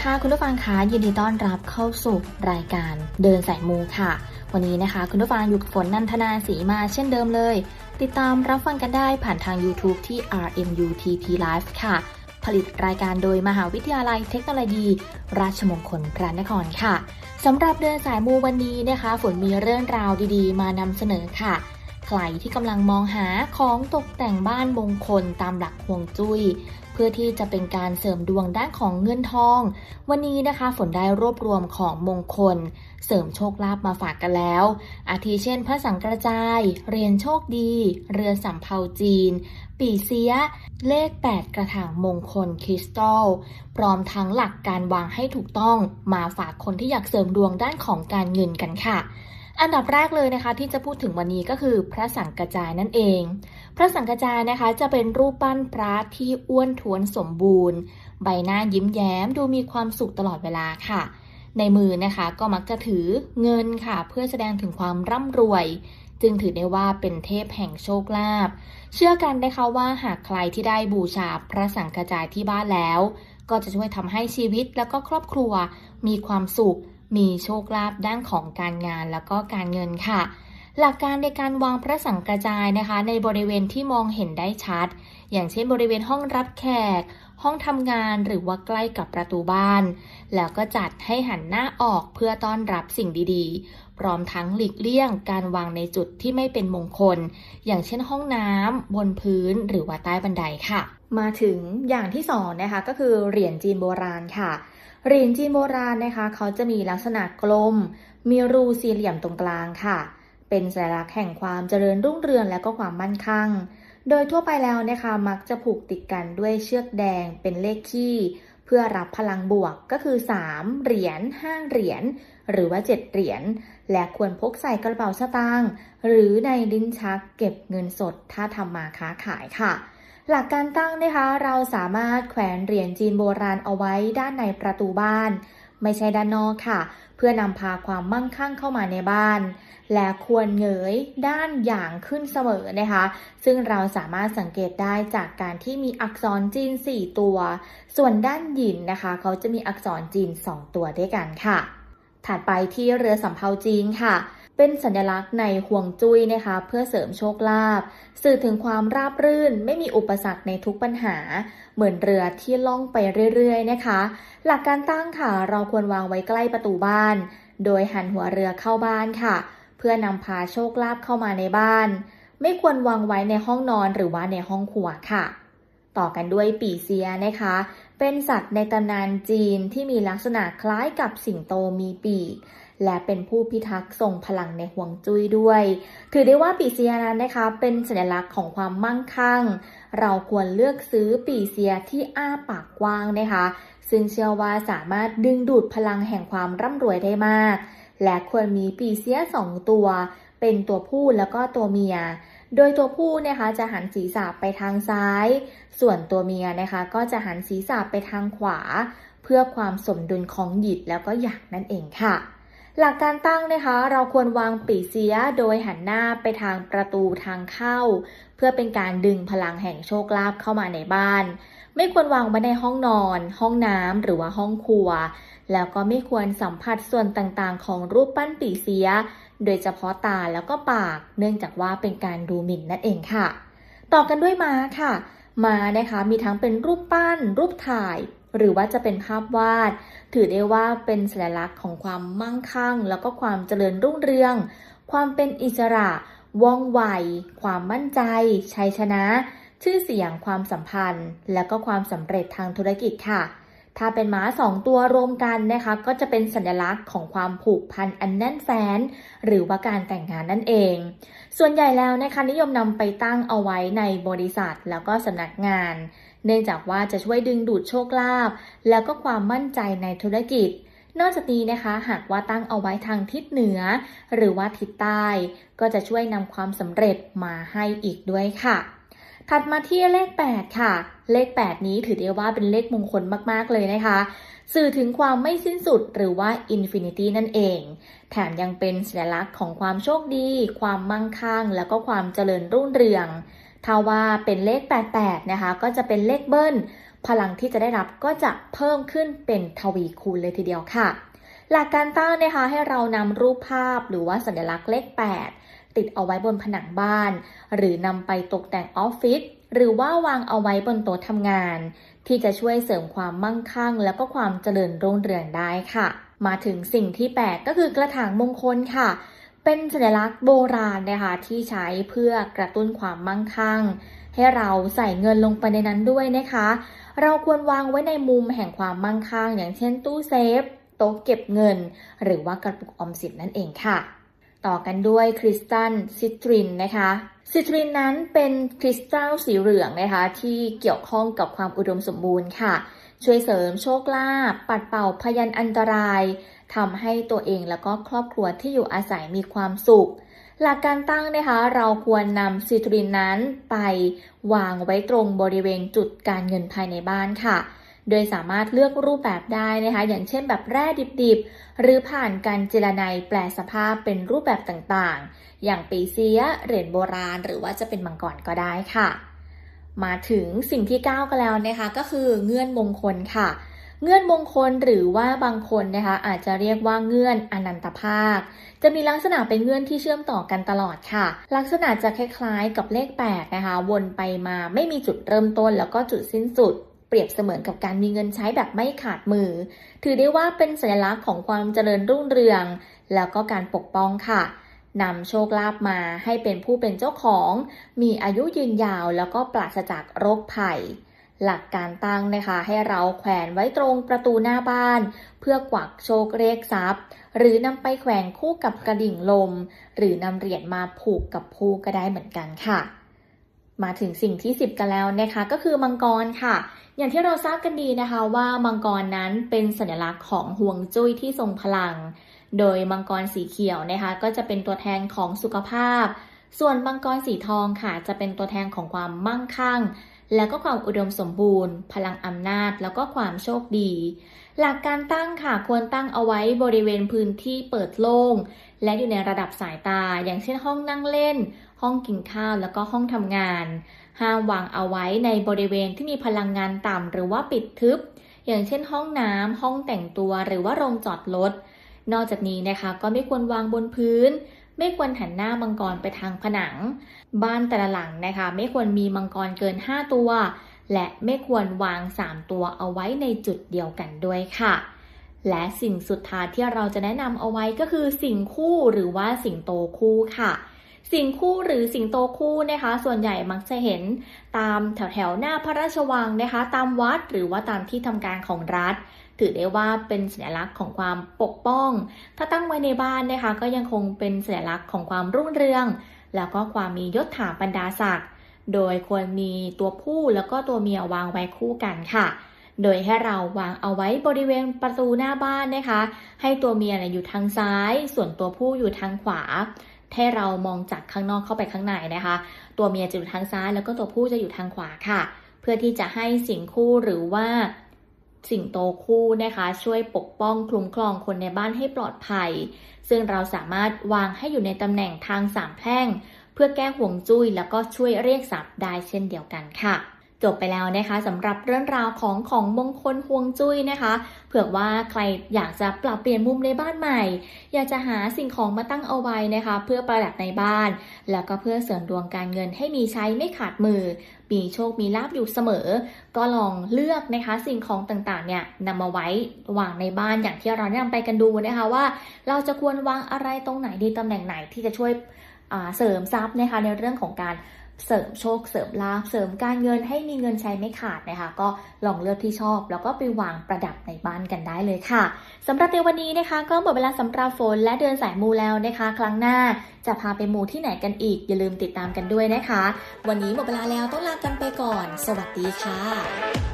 ดีค่ะคุณผู้ฟังคะยินดีต้อนรับเข้าสู่รายการเดินสายมูค่ะ วันนี้นะคะ คุณผู้ฟังอยู่กับฝนนันทนาสีมาเช่นเดิมเลย ติดตามรับฟังกันได้ผ่านทาง YouTube ที่ RMUTP Live ค่ะ ผลิตรายการโดยมหาวิทยาลัยเทคโนโลยี ราชมงคลพระนครค่ะสำหรับเดินสายมูวันนี้นะคะ ฝนมีเรื่องราวดีๆ มานำเสนอค่ะ ใครที่กำลังมองหาของตกแต่งบ้านมงคลตามหลักฮวงจุ้ย เพื่อที่จะเป็นการเสริมดวงด้านของเงินทอง วันนี้นะคะฝนได้รวบรวมของมงคล เสริมโชคลาภมาฝากกันแล้ว อาทิเช่น พระสังกระจาย เรียนโชคดี เรือสำเภาจีน ปีเสีย เลข 8 กระถางมงคลคริสตัลพร้อมทั้งหลักการวางให้ถูกต้องมาฝากคนที่อยากเสริมดวงด้านของการเงินกันค่ะ อันดับแรกเลยนะคะที่จะพูดถึงวันนี้ก็คือพระสังกจายนั่นเอง พระสังกจายนะคะจะเป็นรูปปั้นพระที่อ้วนท้วนสมบูรณ์ ใบหน้ายิ้มแย้มดูมีความสุขตลอดเวลาค่ะ ในมือนะคะก็มักจะถือเงินค่ะ เพื่อแสดงถึงความร่ำรวย จึงถือได้ว่าเป็นเทพแห่งโชคลาภเชื่อกันนะคะว่าหากใครที่ได้บูชาพระสังกจายที่บ้านแล้ว ก็จะช่วยทำให้ชีวิตแล้วก็ครอบครัวมีความสุข มีโชคลาภด้านของการงานแล้วก็การเงินค่ะ หลักการในการวางพระสังกระจายนะคะ ในบริเวณที่มองเห็นได้ชัด อย่างเช่นบริเวณห้องรับแขก ห้องทำงานหรือว่าใกล้กับประตูบ้าน แล้วก็จัดให้หันหน้าออกเพื่อต้อนรับสิ่งดีๆ พร้อมทั้งหลีกเลี่ยงการวางในจุดที่ไม่เป็นมงคล อย่างเช่นห้องน้ำบนพื้นหรือว่าใต้บันไดค่ะ มาถึงอย่างที่สองนะคะก็คือเหรียญจีนโบราณค่ะ เหรียญจีนโบราณนะคะ เขาจะมีลักษณะกลม มีรูสี่เหลี่ยมตรงกลางค่ะ เป็นสัญลักษณ์แห่งความเจริญรุ่งเรืองและก็ความมั่นคงโดยทั่วไปแล้วนะคะ มักจะผูกติดกันด้วยเชือกแดงเป็นเลขขี้เพื่อรับพลังบวกก็คือ 3 เหรียญ5เหรียญหรือว่า 7 เหรียญและควรพกใส่กระเป๋าสตางค์หรือในลิ้นชักเก็บเงินสดถ้าทำมาค้าขายค่ะ หลักการตั้งนะคะเราสามารถแขวนเหรียญจีนโบราณเอาไว้ด้านในประตูบ้าน ไม่ใช่ด้านนอกค่ะ เพื่อนำพาความมั่งคั่งเข้ามาในบ้าน และควรเงยด้านอย่างขึ้นเสมอนะคะ ซึ่งเราสามารถสังเกตได้จากการที่มีอักษรจีน 4 ตัว ส่วนด้านหยินนะคะ เขาจะมีอักษรจีน 2 ตัวด้วยกันค่ะ ถัดไปที่เรือสำเภาจีนค่ะ เป็นสัญลักษณ์ในห่วงจุ้ยนะคะ เพื่อเสริมโชคลาภสื่อถึงความราบรื่น ไม่มีอุปสรรคในทุกปัญหา เหมือนเรือที่ล่องไปเรื่อยๆนะคะ หลักการตั้งค่ะเราควรวางไว้ใกล้ประตูบ้าน โดยหันหัวเรือเข้าบ้านค่ะ เพื่อนำพาโชคลาภเข้ามาในบ้าน ไม่ควรวางไว้ในห้องนอนหรือว่าในห้องครัวค่ะ ต่อกันด้วยปีเซียนะคะ เป็นสัตว์ในตำนานจีนที่มีลักษณะคล้ายกับสิงโตมีปีก และเป็นผู้พิทักษ์ทรงพลังในห่วงจุ้ยด้วย ถือได้ว่าปีเซียนั้นนะคะ เป็นสัญลักษณ์ของความมั่งคั่ง เราควรเลือกซื้อปีเซียที่อ้าปากกว้างนะคะ ซึ่งเชื่อว่าสามารถดึงดูดพลังแห่งความร่ำรวยได้มาก และควรมีปีเซียสองตัว เป็นตัวผู้แล้วก็ตัวเมียโดยตัวผู้นะคะจะหันศีรษะไปทางซ้าย ส่วนตัวเมียนะคะก็จะหันศีรษะไปทางขวา เพื่อความสมดุลของหยิดแล้วก็หยักนั่นเองค่ะ หลักการตั้งนะคะ เราควรวางปีเสียโดยหันหน้าไปทางประตูทางเข้า เพื่อเป็นการดึงพลังแห่งโชคลาภเข้ามาในบ้าน ไม่ควรวางไว้ในห้องนอน ห้องน้ำหรือว่าห้องครัว แล้วก็ไม่ควรสัมผัสส่วนต่างๆ ของรูปปั้นปีเสีย โดยเฉพาะตาแล้วก็ปาก เนื่องจากว่าเป็นการดูหมิ่นนั่นเองค่ะ ต่อกันด้วยม้าค่ะม้านะคะมีทั้งเป็นรูปปั้น รูปถ่าย หรือว่าจะเป็นภาพวาด ถือได้ว่าเป็นสัญลักษณ์ของความมั่งคั่ง แล้วก็ความเจริญรุ่งเรือง ความเป็นอิสระว่องไว ความมั่นใจ ชัยชนะ ชื่อเสียงความสัมพันธ์ และก็ความสำเร็จทางธุรกิจค่ะ ถ้าเป็นม้าสองตัวรวมกันนะคะ ก็จะเป็นสัญลักษณ์ของความผูกพันอันแน่นแฟ้น หรือว่าการแต่งงานนั่นเอง ส่วนใหญ่แล้วนะคะนิยมนำไปตั้งเอาไว้ในบริษัทแล้วก็สำนักงาน เนื่องจากว่าจะช่วยดึงดูดโชคลาภแล้วก็ความมั่นใจในธุรกิจ นอกจากนี้นะคะ หากว่าตั้งเอาไว้ทางทิศเหนือ หรือว่าทิศใต้ ก็จะช่วยนำความสำเร็จมาให้อีกด้วยค่ะถัดมาที่เลข 8 ค่ะ เลข 8 นี้ถือได้ว่าเป็นเลขมงคลมาก ๆ เลยนะคะ สื่อถึงความไม่สิ้นสุดหรือว่า Infinity นั่นเอง แถมยังเป็นสัญลักษณ์ของความโชคดี ความมั่งคั่ง แล้วก็ความเจริญรุ่งเรือง ถ้าว่าเป็นเลข 88 นะคะ ก็จะเป็นเลขเบิ้ล พลังที่จะได้รับก็จะเพิ่มขึ้นเป็นทวีคูณเลยทีเดียวค่ะ หลักการตั้งนะคะให้เรานำรูปภาพหรือว่าสัญลักษณ์เลข 8 ติดเอาไว้บนผนังบ้าน หรือนำไปตกแต่งออฟฟิศหรือว่าวางเอาไว้บนโต๊ะทำงาน ที่จะช่วยเสริมความมั่งคั่ง แล้วก็ความเจริญรุ่งเรืองได้ค่ะ มาถึงสิ่งที่ 8 ก็คือกระถางมงคลค่ะ เป็นสัญลักษณ์โบราณนะคะที่ใช้เพื่อกระตุ้นความมั่งคั่ง ให้เราใส่เงินลงไปในนั้นด้วยนะคะ เราควรวางไว้ในมุมแห่งความมั่งคั่ง อย่างเช่นตู้เซฟโต๊ะเก็บเงิน หรือว่ากระปุกออมสินนั่นเองค่ะต่อกันด้วยคริสตัลซิตรินนะคะซิตรินนั้นเป็นคริสตัลสีเหลืองนะคะที่เกี่ยวข้องกับความอุดมสมบูรณ์ค่ะ ช่วยเสริมโชคลาภปัดเป่าพยันอันตราย ทำให้ตัวเองแล้วก็ครอบครัวที่อยู่อาศัยมีความสุข หลักการตั้งนะคะ เราควรนำซิตรินนั้นไปวางไว้ตรงบริเวณจุดการเงินภายในบ้านค่ะ โดยสามารถเลือกรูปแบบได้นะคะ อย่างเช่นแบบแร่ดิบๆ หรือผ่านการเจรไนแปลสภาพเป็นรูปแบบต่างๆ อย่างปีเสียเหรียญโบราณ หรือว่าจะเป็นมังกรก็ได้ค่ะ มาถึงสิ่งที่ 9ก็แล้วนะคะ ก็คือเงื่อนมงคลค่ะ เงื่อนมงคลหรือว่าบางคนนะคะอาจจะเรียกว่าเงื่อนอนันตภาค จะมีลักษณะเป็นเงื่อนที่เชื่อมต่อกันตลอดค่ะ ลักษณะจะคล้ายๆกับเลข 8 นะคะ วนไปมาไม่มีจุดเริ่มต้น แล้วก็จุดสิ้นสุดเปรียบเสมือนกับการมีเงินใช้แบบไม่ขาดมือ ถือได้ว่าเป็นสัญลักษณ์ของความเจริญรุ่งเรือง แล้วก็การปกป้องค่ะนำโชคลาภมาให้เป็นผู้เป็นเจ้าของ มีอายุยืนยาวแล้วก็ปราศจากโรคภัย หลักการตั้งนะคะ ให้เราแขวนไว้ตรงประตูหน้าบ้าน เพื่อกวักโชคเรียกทรัพย์ หรือนำไปแขวนคู่กับกระดิ่งลม หรือนำเหรียญมาผูกกับภูก็ได้เหมือนกันค่ะ มาถึงสิ่งที่ 10 กันแล้วนะคะ ก็คือมังกรค่ะ อย่างที่เราทราบกันดีนะคะว่ามังกรนั้นเป็นสัญลักษณ์ของห่วงจุ้ยที่ทรงพลัง โดยมังกรสีเขียวนะคะ ก็จะเป็นตัวแทนของสุขภาพส่วนมังกรสีทองค่ะจะเป็นตัวแทนของความมั่งคั่ง และก็ความอุดมสมบูรณ์ พลังอำนาจ แล้วก็ความโชคดี หลักการตั้งค่ะควรตั้งเอาไว้บริเวณพื้นที่เปิดโล่ง และอยู่ในระดับสายตา อย่างเช่นห้องนั่งเล่น ห้องกินข้าวแล้วก็ห้องทำงาน ห้ามวางเอาไว้ในบริเวณที่มีพลังงานต่ำหรือว่าปิดทึบ อย่างเช่น ห้องน้ำห้องแต่งตัวหรือว่าโรงจอดรถนอกจากนี้นะคะก็ไม่ควรวางบนพื้น ไม่ควรหันหน้ามังกรไปทางผนัง บ้านแต่ละหลังนะคะ ไม่ควรมีมังกรเกิน 5 ตัว และไม่ควรวาง 3 ตัวเอาไว้ในจุดเดียวกันด้วยค่ะ และสิ่งสุดท้ายที่เราจะแนะนำเอาไว้ก็คือสิ่งคู่หรือว่าสิ่งโตคู่ค่ะสิ่งคู่หรือสิ่งโตคู่นะคะ ส่วนใหญ่มักจะเห็นตามแถวแถวๆหน้าพระราชวังนะคะ ตามวัดหรือว่าตามที่ทำการของรัฐ ถือได้ว่าเป็นสัญลักษณ์ของความปกป้อง ถ้าตั้งไว้ในบ้านนะคะ ก็ยังคงเป็นสัญลักษณ์ของความรุ่งเรือง แล้วก็ความมียศถาบรรดาศักดิ์โดยควรมีตัวผู้แล้วก็ตัวเมียวางไว้คู่กันค่ะ โดยให้เราวางเอาไว้บริเวณประตูหน้าบ้านนะคะ ให้ตัวเมียอยู่ทางซ้าย ส่วนตัวผู้อยู่ทางขวาให้เรามองจากข้างนอกเข้าไปข้างในนะคะ ตัวเมียจะอยู่ทางซ้าย แล้วก็ตัวผู้จะอยู่ทางขวาค่ะ เพื่อที่จะให้สิ่งคู่หรือว่า สิ่งโตคู่นะคะ ช่วยปกป้องคลุมครองคนในบ้านให้ปลอดภัย ซึ่งเราสามารถวางให้อยู่ในตำแหน่งทางสามแพร่ง เพื่อแก้ห่วงจุ้ยแล้วก็ช่วยเรียกทรัพย์ได้เช่นเดียวกันค่ะ จบไปแล้วนะคะสำหรับเรื่องราวของของมงคลห่วงจุ้ยนะคะ เผื่อว่าใครอยากจะปรับเปลี่ยนมุมในบ้านใหม่ อยากจะหาสิ่งของมาตั้งเอาไว้นะคะ เพื่อประดับในบ้าน แล้วก็เพื่อเสริมดวงการเงินให้มีใช้ไม่ขาดมือมีโชคมีลาบอยู่เสมอ ก็ลองเลือกนะคะสิ่งของต่างๆเนี่ยนำมาไว้วางในบ้านอย่างที่เราแนะนำไปกันดูนะคะว่า เราจะควรวางอะไรตรงไหนดีตำแหน่งไหนที่จะช่วยเสริมทรัพย์นะคะในเรื่องของการ เสริมโชคเสริมลาภเสริมการเงินให้มีเงินใช้ไม่ขาดนะคะ ก็ลองเลือกที่ชอบ แล้วก็ไปวางประดับในบ้านกันได้เลยค่ะสำหรับในวันนี้นะคะ ก็หมดเวลาสำหรับฝนและเดือนสายมูแล้วนะคะ ครั้งหน้าจะพาไปมูที่ไหนกันอีก อย่าลืมติดตามกันด้วยนะคะ วันนี้หมดเวลาแล้วต้องลากันไปก่อน สวัสดีค่ะ